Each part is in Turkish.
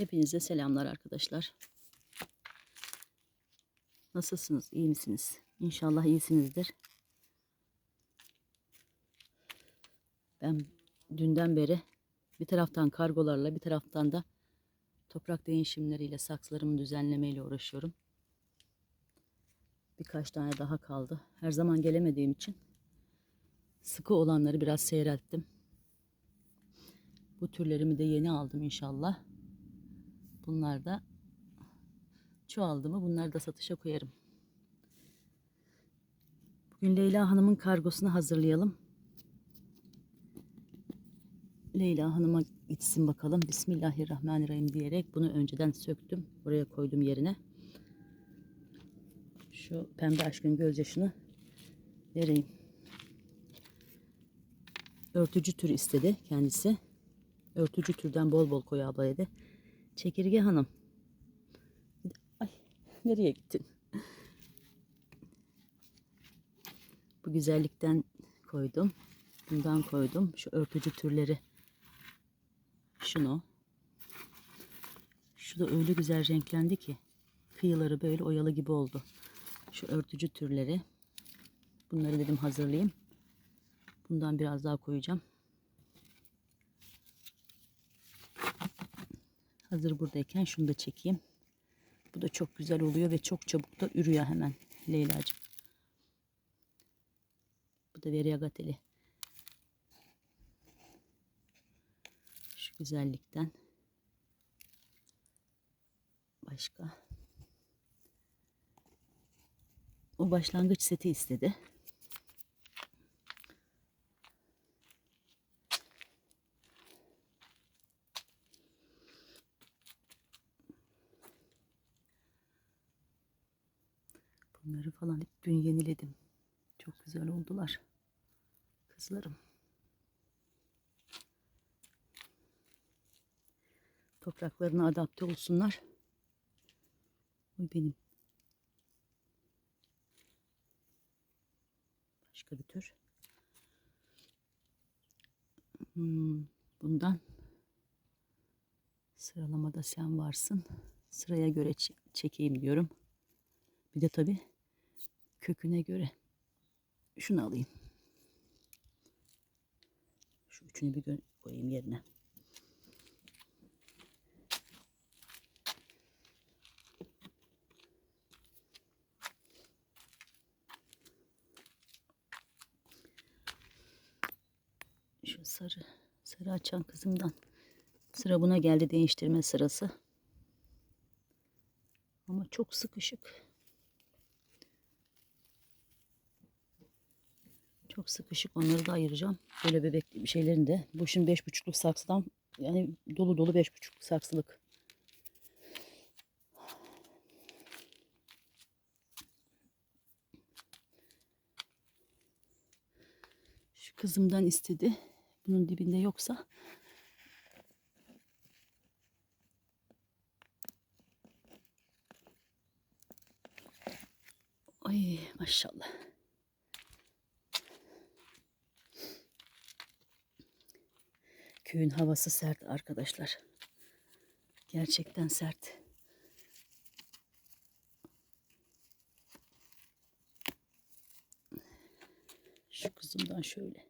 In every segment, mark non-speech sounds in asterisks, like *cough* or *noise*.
Hepinize selamlar arkadaşlar. Nasılsınız? İyi misiniz? İnşallah iyisinizdir. Ben dünden beri bir taraftan kargolarla bir taraftan da toprak değişimleriyle saksılarımı düzenlemeyle uğraşıyorum. Birkaç tane daha kaldı. Her zaman gelemediğim için sıkı olanları biraz seyrelttim. Bu türlerimi de yeni aldım inşallah. Bunlar da çoğaldı mı bunları da satışa koyarım. Bugün Leyla Hanım'ın kargosunu hazırlayalım. Leyla Hanım'a gitsin bakalım. Bismillahirrahmanirrahim diyerek bunu önceden söktüm. Buraya koydum yerine. Şu pembe aşkın gözyaşını vereyim. Örtücü tür istedi kendisi. Örtücü türden bol bol koy abla dedi. Çekirge hanım. Ay nereye gittin? Bu güzellikten koydum. Bundan koydum. Şu örtücü türleri. Şunu. Şu da öyle güzel renklendi ki. Kıyıları böyle oyalı gibi oldu. Şu örtücü türleri. Bunları dedim hazırlayayım. Bundan biraz daha koyacağım. Hazır buradayken şunu da çekeyim. Bu da çok güzel oluyor ve çok çabuk da ürüyor hemen Leyla'cığım. Bu da Veriagateli. Şu güzellikten. Başka. O başlangıç seti istedi. Bunları falan hep dün yeniledim. Çok güzel oldular. Kızlarım. Topraklarına adapte olsunlar. Bu benim. Başka bir tür. Hmm, bundan sıralamada sen varsın. Sıraya göre çekeyim diyorum. Bir de tabii köküne göre şunu alayım. Şu üçünü bir koyayım yerine. Şu sarı, sarı açan kızımdan. Sıra buna geldi değiştirme sırası. Ama çok sıkışık. Çok sıkışık onları da ayıracağım. Böyle bebek şeylerin de. Bu şimdi beş buçukluk saksıdan yani dolu dolu beş buçukluk saksılık. Şu kızımdan istedi. Bunun dibinde yoksa Ay maşallah. Köyün havası sert arkadaşlar. Gerçekten sert. Şu kızımdan şöyle.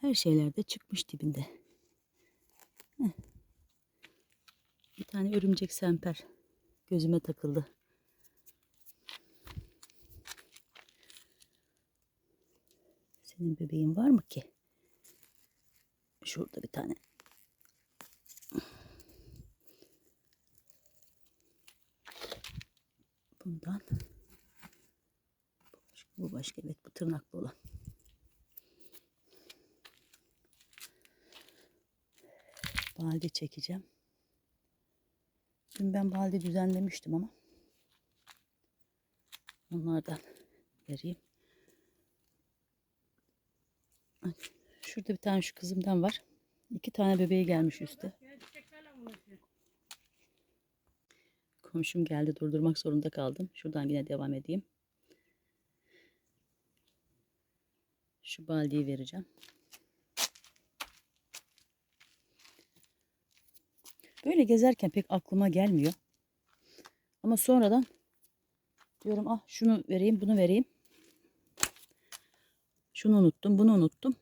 Her şeyler de çıkmış dibinde. Heh. Bir tane örümcek semper gözüme takıldı. Senin bebeğin var mı ki? Şurada bir tane. Bundan. Bu başka. Evet bu tırnaklı olan. Balde çekeceğim. Dün ben balde düzenlemiştim ama. Onlardan vereyim. Şurada bir tane şu kızımdan var. İki tane bebeği gelmiş üstte. Komşum geldi durdurmak zorunda kaldım. Şuradan yine devam edeyim. Şu baldiyi vereceğim. Böyle gezerken pek aklıma gelmiyor. Ama sonradan diyorum ah şunu vereyim bunu vereyim. Şunu unuttum bunu unuttum.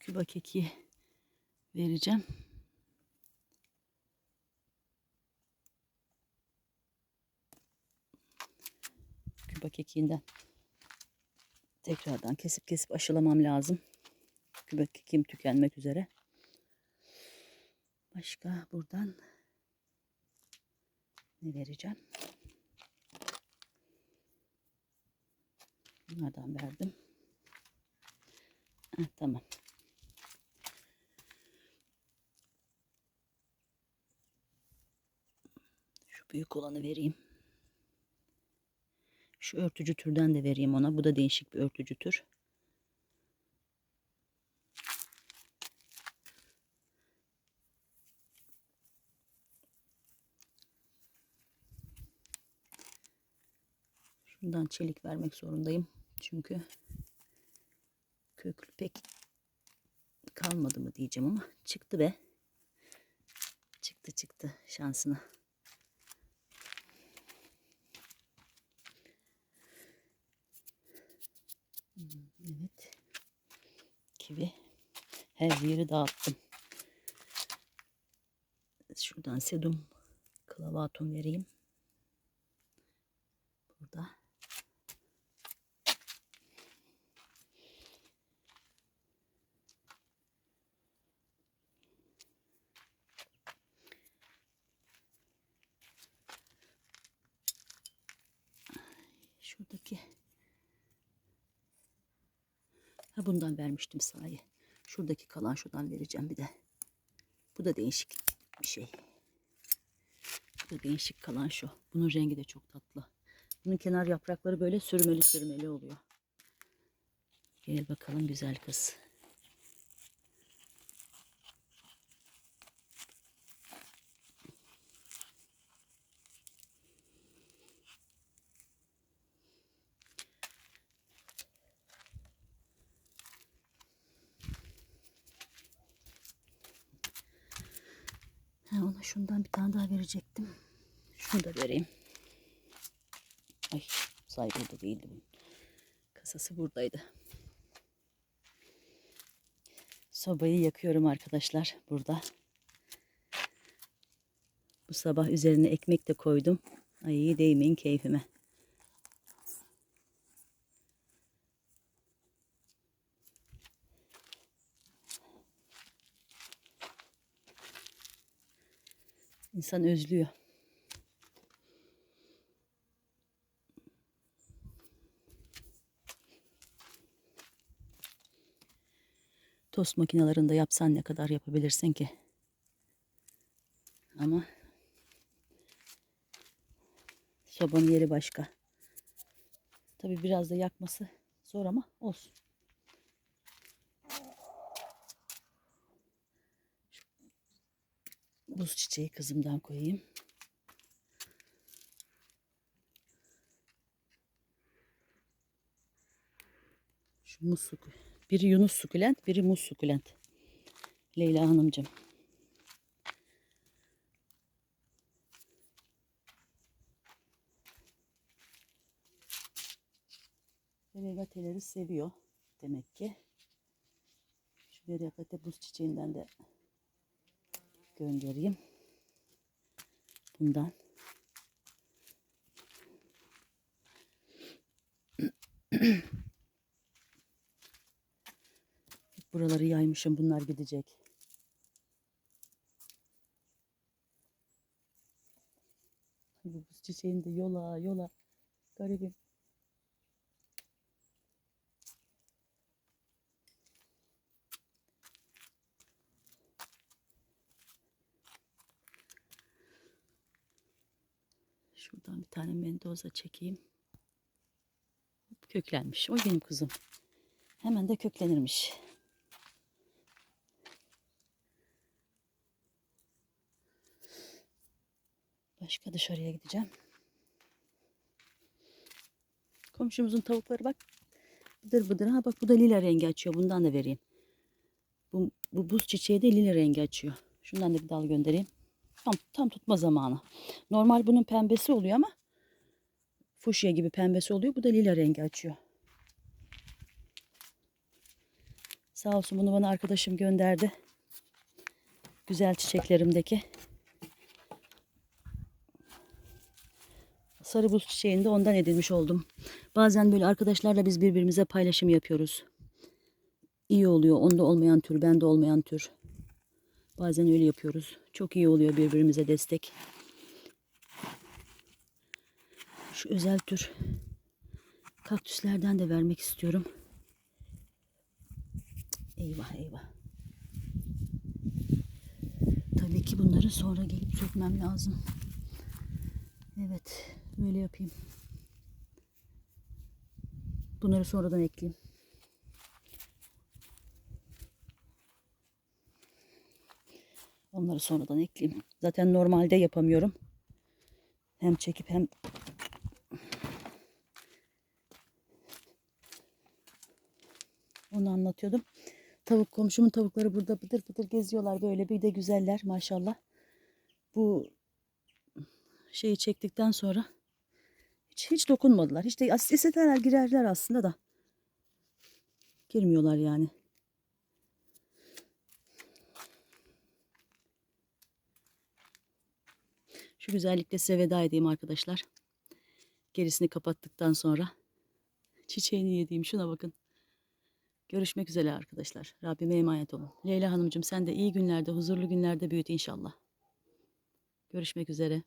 Küba keki vereceğim. Küba kekiğinden tekrardan kesip kesip aşılamam lazım. Küba kekim tükenmek üzere. Başka buradan ne vereceğim? Bunlardan verdim. Heh, tamam. Şu büyük olanı vereyim. Şu örtücü türden de vereyim ona. Bu da değişik bir örtücü tür. Şundan çelik vermek zorundayım. Çünkü köklü pek kalmadı mı diyeceğim ama çıktı be. Çıktı çıktı şansına. Hmm, Evet. Kivi. Her yeri dağıttım. Şuradan sedum clavatum vereyim. Burada. Şuradaki Ha bundan vermiştim sahi. Şuradaki kalan şuradan vereceğim bir de. Bu da değişik bir şey. Bu da değişik kalan şu. Bunun rengi de çok tatlı. Bunun kenar yaprakları böyle sürmeli sürmeli oluyor. Gel bakalım güzel kız. Ha, ona şundan bir tane daha verecektim. Şunu da vereyim. Ay say burada değildi bunun. Kasası buradaydı. Sobayı yakıyorum arkadaşlar burada. Bu sabah üzerine ekmek de koydum. Ay değmeyin keyfime. İnsan özlüyor. Tost makinelerinde yapsan ne kadar yapabilirsin ki? Ama sobanın yeri başka. Tabii biraz da yakması zor ama olsun. Buz çiçeği kızımdan koyayım. Şu muz suku. Biri Yunus sukulent, biri muz sukulent. Leyla Hanımcığım. Veregateleri seviyor demek ki. Şu veregate buz çiçeğinden de göndereyim. Bundan. *clears throat* Buraları yaymışım. Bunlar gidecek. Bu çiçeğini de yola yola. Garibim. Şuradan bir tane mendoza çekeyim. Köklenmiş. O benim kuzum. Hemen de köklenirmiş. Başka dışarıya gideceğim. Komşumuzun tavukları bak. Bıdır bıdır. Ha bak bu da lila rengi açıyor. Bundan da vereyim. Bu, bu buz çiçeği de lila rengi açıyor. Şundan da bir dal göndereyim. Tam, tam tutma zamanı. Normal bunun pembesi oluyor ama fuşya gibi pembesi oluyor. Bu da lila rengi açıyor. Sağ olsun bunu bana arkadaşım gönderdi. Güzel çiçeklerimdeki. Sarı buz çiçeğini de ondan edinmiş oldum. Bazen böyle arkadaşlarla biz birbirimize paylaşım yapıyoruz. İyi oluyor. Onda olmayan tür, bende olmayan tür. Bazen öyle yapıyoruz. Çok iyi oluyor birbirimize destek. Şu özel tür kaktüslerden de vermek istiyorum. Eyvah eyvah. Tabii ki bunları sonra gelip sökmem lazım. Evet, böyle yapayım. Bunları sonradan ekleyeyim. Onları sonradan ekleyeyim. Zaten normalde yapamıyorum. Hem çekip hem onu anlatıyordum. Tavuk komşumun tavukları burada bıdır bıdır geziyorlar böyle bir de güzeller maşallah. Bu şeyi çektikten sonra hiç hiç dokunmadılar. Hiç de isteseler girerler aslında da. Girmiyorlar yani. Güzellikle size veda edeyim arkadaşlar. Gerisini kapattıktan sonra çiçeğini yediğim şuna bakın. Görüşmek üzere arkadaşlar. Rabbime emanet olun. Leyla Hanımcığım sen de iyi günlerde, huzurlu günlerde büyüt inşallah. Görüşmek üzere.